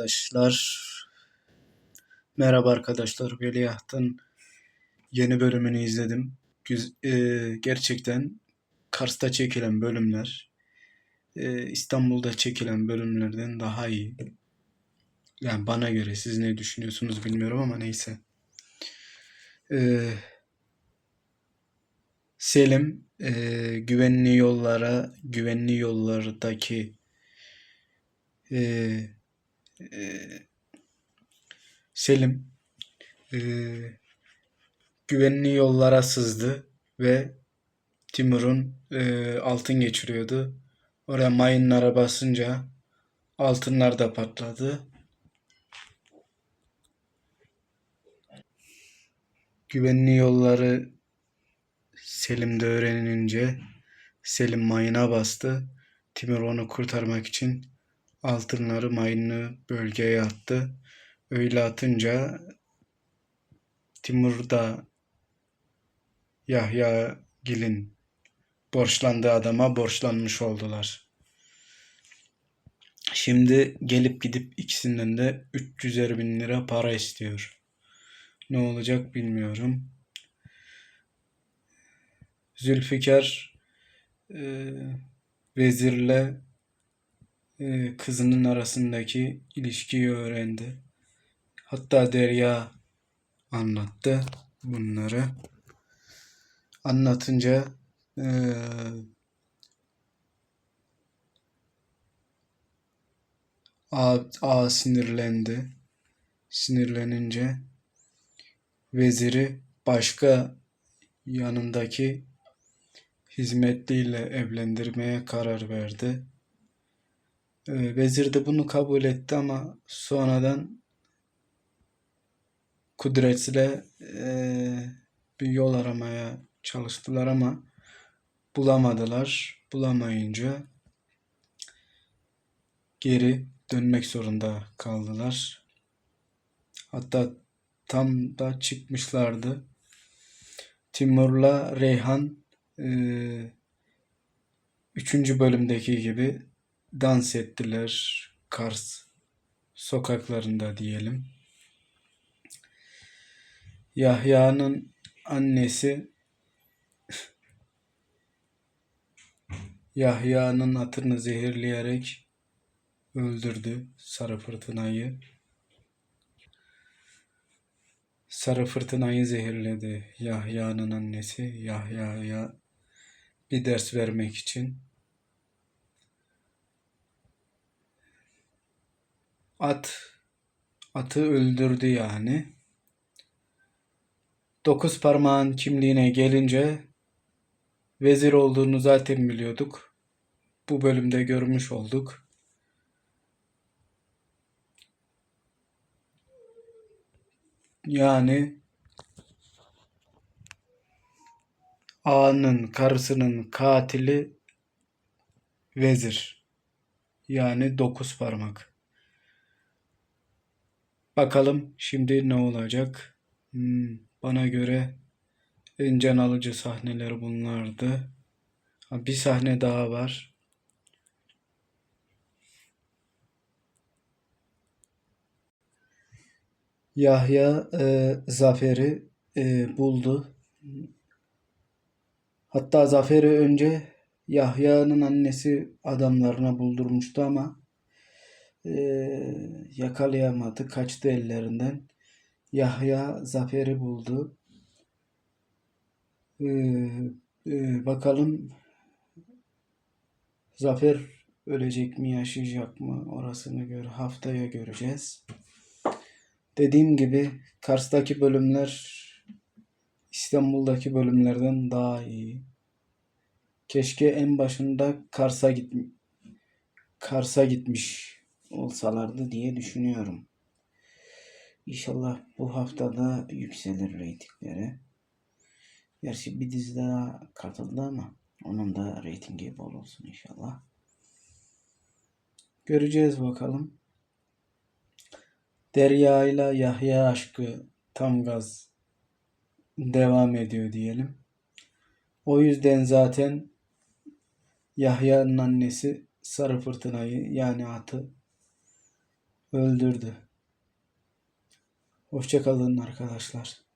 Arkadaşlar merhaba arkadaşlar Veliaht'ın yeni bölümünü izledim. Güz- e, gerçekten Kars'ta çekilen bölümler e, İstanbul'da çekilen bölümlerden daha iyi. Yani bana göre siz ne düşünüyorsunuz bilmiyorum ama neyse. E, Selim e, güvenli yollara, güvenli yollardaki e, e, Selim e, güvenli yollara sızdı ve Timur'un e, altın geçiriyordu. Oraya mayınlara basınca altınlar da patladı. Güvenli yolları Selim de öğrenince Selim mayına bastı. Timur onu kurtarmak için altınları mayınlı bölgeye attı. Öyle atınca Timur da Yahya Gil'in borçlandığı adama borçlanmış oldular. Şimdi gelip gidip ikisinden de 300'er bin lira para istiyor. Ne olacak bilmiyorum. Zülfikar e, vezirle e, kızının arasındaki ilişkiyi öğrendi. Hatta Derya anlattı bunları. Anlatınca e, A, A sinirlendi. Sinirlenince veziri başka yanındaki hizmetliyle evlendirmeye karar verdi. Ee, vezir de bunu kabul etti ama sonradan kudretle e, bir yol aramaya çalıştılar ama bulamadılar. Bulamayınca geri dönmek zorunda kaldılar. Hatta tam da çıkmışlardı. Timur'la Reyhan e, üçüncü bölümdeki gibi dans ettiler Kars sokaklarında diyelim. Yahya'nın annesi Yahya'nın atını zehirleyerek öldürdü Sarı Fırtınayı. Sarı Fırtınayı zehirledi Yahya'nın annesi Yahya'ya bir ders vermek için. At atı öldürdü yani. Dokuz parmağın kimliğine gelince vezir olduğunu zaten biliyorduk. Bu bölümde görmüş olduk. Yani ağanın karısının katili vezir. Yani dokuz parmak. Bakalım şimdi ne olacak? Hmm, bana göre en can alıcı sahneler bunlardı. Bir sahne daha var. Yahya e, Zafer'i e, buldu. Hatta Zafer'i önce Yahya'nın annesi adamlarına buldurmuştu ama e, yakalayamadı. Kaçtı ellerinden. Yahya Zafer'i buldu. E, e, bakalım Zafer ölecek mi, yaşayacak mı? Orasını gör, haftaya göreceğiz. Dediğim gibi Kars'taki bölümler İstanbul'daki bölümlerden daha iyi. Keşke en başında Kars'a git Kars'a gitmiş olsalardı diye düşünüyorum. İnşallah bu haftada yükselir reytingleri. Gerçi bir dizi daha katıldı ama onun da reytingi bol olsun inşallah. Göreceğiz bakalım. Derya ile Yahya aşkı tam gaz devam ediyor diyelim. O yüzden zaten Yahya'nın annesi Sarı Fırtınayı yani atı öldürdü. Hoşça kalın arkadaşlar.